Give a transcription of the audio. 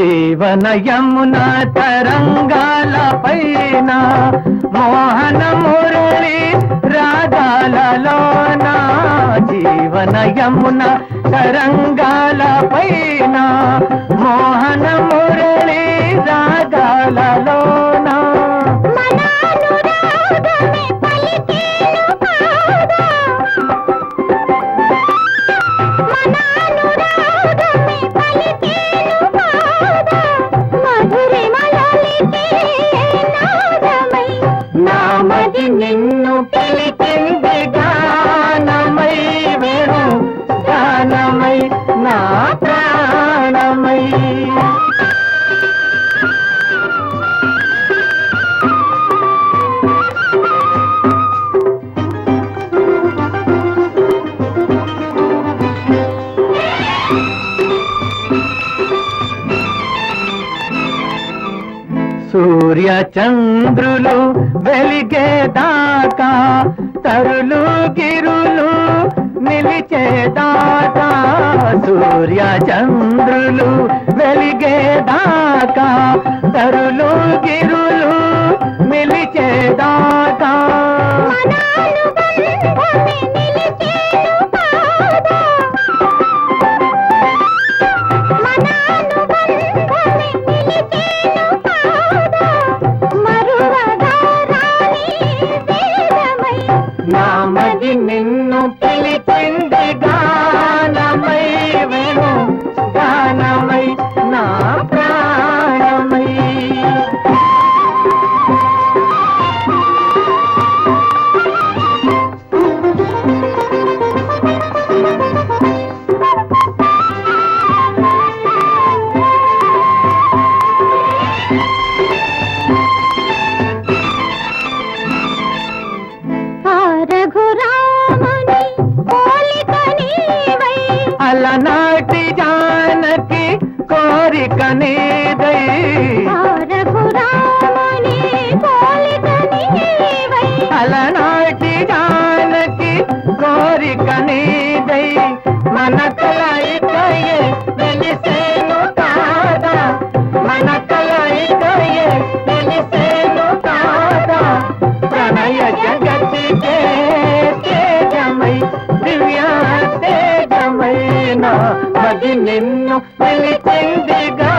జీవన యమున తరంగాల పైన మోహన మురళి రాగాలలోన జీవన యమున తరంగాల పైన మోహన మురళి రాగాలలోన సూర్య చంద్రులు వెలిగేదాకా తరులు గిరులు నిలిచేదాకా. సూర్య చంద్ర కాదా మరువగా రాని వేదమై నామది నిన్ను రఘురాముని పోలిక నీవై. అలనాటి జానకి కోరిక నీదై. ఆ రఘురాముని పోలిక నీవై. అలనాటి జానకి కోరిక నీదై మది నిన్ను పిలిచిందిగా.